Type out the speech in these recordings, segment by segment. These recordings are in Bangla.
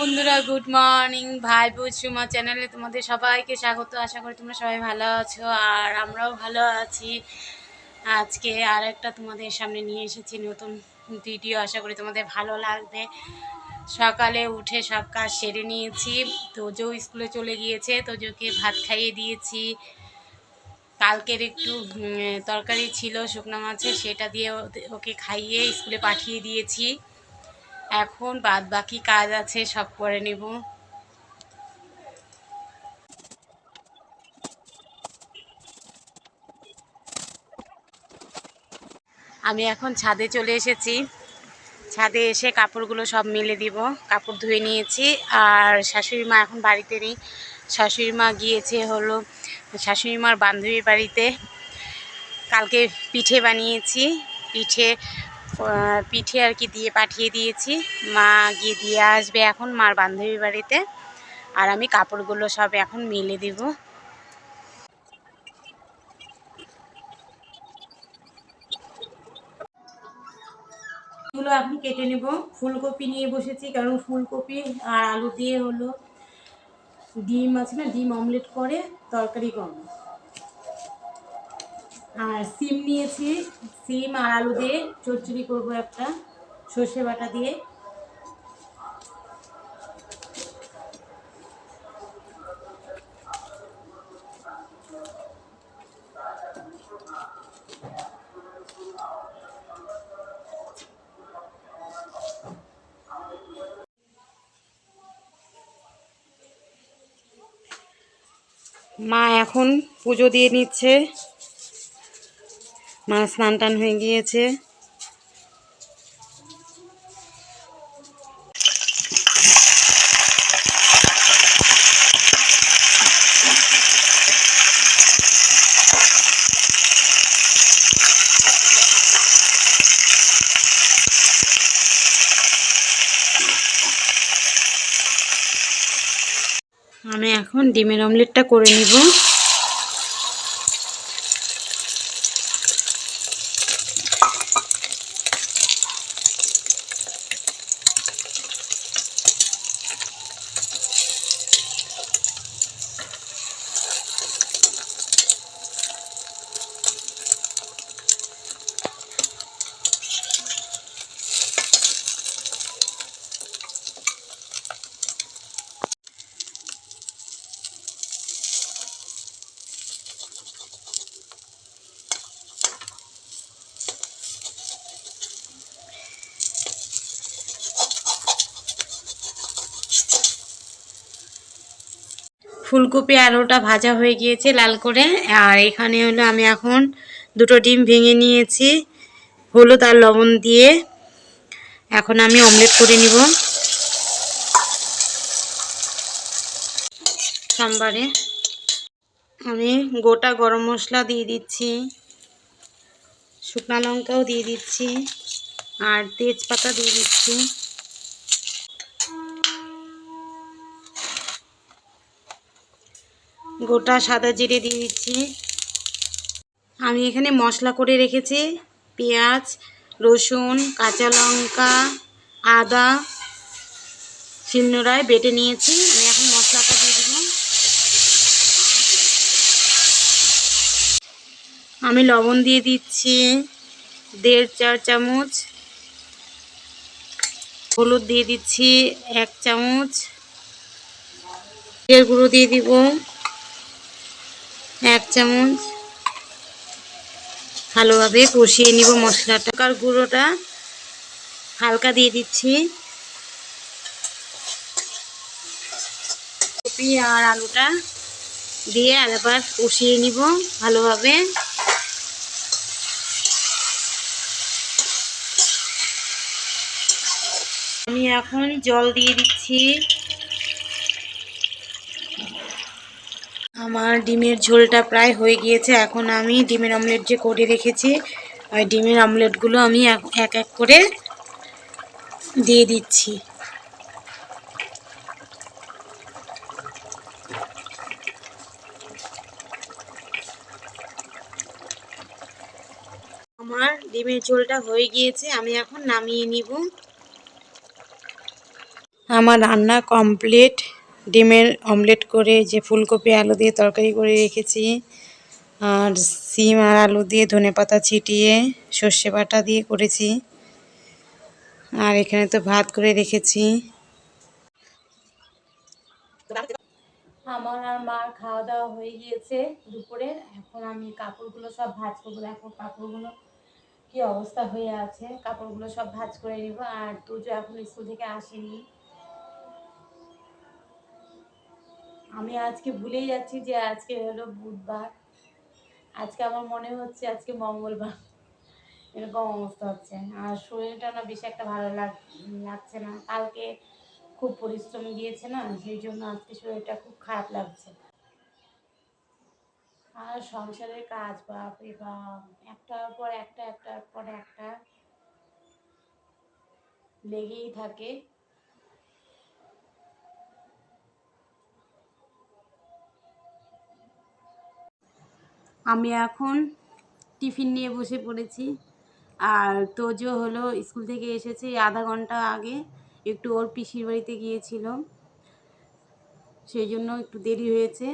বন্ধুরা, গুড মর্নিং। ভাই বুঝুমা চ্যানেলে তোমাদের সবাইকে স্বাগত। আশা করি তোমরা সবাই ভালো আছো আর আমরাও ভালো আছি। আজকে আর একটা তোমাদের সামনে নিয়ে এসেছি নতুন ভিডিও। আশা করি তোমাদের ভালো লাগবে। সকালে উঠে সব কাজ সেরে নিয়েছি। তোজো স্কুলে চলে গিয়েছে, তোজোকে ভাত খাইয়ে দিয়েছি। কালকের একটু তরকারি ছিল শুকনো মাছের, সেটা দিয়ে ওকে খাইয়ে স্কুলে পাঠিয়ে দিয়েছি। এখন বাদ বাকি কাজ আছে, সব করে নেব। আমি এখন ছাদে চলে এসেছি। ছাদে এসে কাপড়গুলো সব মেলে দিব। কাপড় ধুয়ে নিয়েছি। আর শাশুড়ি মা এখন বাড়িতে নেই। শাশুড়ি মা গিয়েছে হলো শাশুড়ি মার বান্ধবীর বাড়িতে। কালকে পিঠে বানিয়েছি। পিঠে পিঠে আর কি দিয়ে পাঠিয়ে দিয়েছি। মা গিয়ে দিয়ে আসবে এখন মার বান্ধবীর বাড়িতে। আর আমি কাপড়গুলো সব এখন মেলে দেব। এগুলো এখন কেটে নেব। ফুলকপি নিয়ে বসেছি, কারণ ফুলকপি আর আলু দিয়ে হলো। ডিম আছে না, ডিম অমলেট করে, তরকারি করব। আর সিম নিয়েছি, সিম আর আলু দিয়ে চচ্চড়ি করব একটা, সর্ষে বাটা দিয়ে। মা এখন পুজো দিয়ে নিচ্ছে। মা স্নান টান হয়ে গিয়েছে। আমি এখন ডিমের অমলেটটা করে নিব। ফুলকপি আলুটা ভাজা হয়ে গিয়েছে লাল করে। আর এখানে হলো আমি এখন দুটো ডিম ভেঙে নিয়েছি, হলুদ আর লবণ দিয়ে। এখন আমি অমলেট করে নিব। সোমবারে। আমি গোটা গরম মশলা দিয়ে দিচ্ছি, শুকনা লঙ্কাও দিয়ে দিচ্ছি, আর তেজপাতা দিয়ে দিচ্ছি। গোটা সাদা জিরে দিয়ে দিচ্ছি আমি এখানে মশলা করে রেখেছি। পেঁয়াজ, রসুন, কাঁচা লঙ্কা, আদা শিলনোড়ায় বেটে নিয়েছি। আমি এখন মশলাটা দিয়ে দিব। আমি লবণ দিয়ে দিচ্ছি দেড় চার চামচ। হলুদ দিয়ে দিচ্ছি এক চামচ। জিরের গুঁড়ো দিয়ে দিব। এক চামচ ভালোভাবে কষিয়ে নিব মশলাটা। আর গুঁড়োটা হালকা দিয়ে দিচ্ছি। কপি আর আলুটা দিয়ে আরেকবার কষিয়ে নিব ভালোভাবে। আমি এখন জল দিয়ে দিচ্ছি। আমার ডিমের ঝোলটা প্রায় হয়ে গিয়েছে। এখন আমি ডিমের অমলেট যে করে রেখেছি, ওই ডিমের অমলেটগুলো আমি এক এক করে দিয়ে দিচ্ছি। আমার ডিমের ঝোলটা হয়ে গিয়েছে, আমি এখন নামিয়ে নিব। আমার রান্না কমপ্লিট ডিমের অমলেট করে যে ফুলকপি আলু দিয়ে তরকারি করে রেখেছি, আর সিম আর আলু দিয়ে ধনেপাতা ছিটিয়ে সর্ষে বাটা দিয়ে করেছি, আর এখানে তো ভাত করে রেখেছি। আমার আর মার খাওয়া দাওয়া হয়ে গিয়েছে দুপুরে, এখন আমি কাপড়গুলো সব ভাজ করব দেখো কাপড়গুলো কি অবস্থা হয়ে আছে, কাপড়গুলো সব ভাজ করে নিব, আর তুজো এখন স্কুল থেকে আসেনি। আমি আজকে ভুলেই যাচ্ছি যে আজকে হলো বুধবার। আজকে আমার মনে হচ্ছে আজকে মঙ্গলবার। এরকম অবস্থা হচ্ছে। আর শরীরটা না বেশি একটা ভালো লাগ লাগছে না। কালকে খুব পরিশ্রম দিয়েছে না, সেই জন্য আজকে শরীরটা খুব খারাপ লাগছে। আর সংসারের কাজ বাপরে বাপ, একটার পর একটা, একটার পর একটা। লেগেই থাকে। আমি এখন টিফিন নিয়ে বসে পড়েছি। আর তোজো হলো স্কুল থেকে এসেছে আধা ঘণ্টা আগে। একটু ওর পিসির বাড়িতে গিয়েছিল। সেই জন্য একটু দেরি হয়েছে।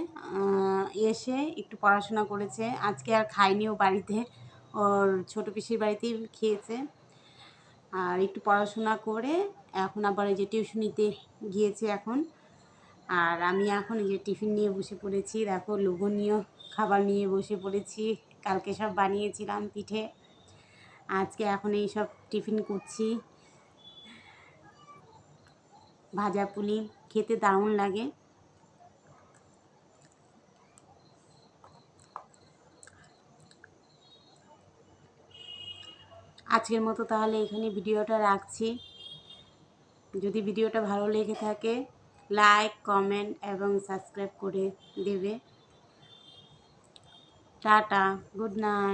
এসে একটু পড়াশোনা করেছে। আজকে আর খায়নি ও বাড়িতে। ওর ছোটো পিসির বাড়িতেই খেয়েছে। আর একটু পড়াশোনা করে এখন আবার এই যে টিউশনিতে গিয়েছে এখন। আর আমি এখন এই যে টিফিন নিয়ে বসে পড়েছি। দেখো লোভনীয় খাবার নিয়ে বসে পড়েছি। কালকে সব বানিয়েছিলাম পিঠে। আজকে এখন এই সব টিফিন করছি। ভাজা পুলি, খেতে দারুণ লাগে। আজকের মতো তাহলে এখানে ভিডিওটা রাখছি। যদি ভিডিওটা ভালো লেগে থাকে লাইক কমেন্ট এবং সাবস্ক্রাইব করে দেবে। Tata good night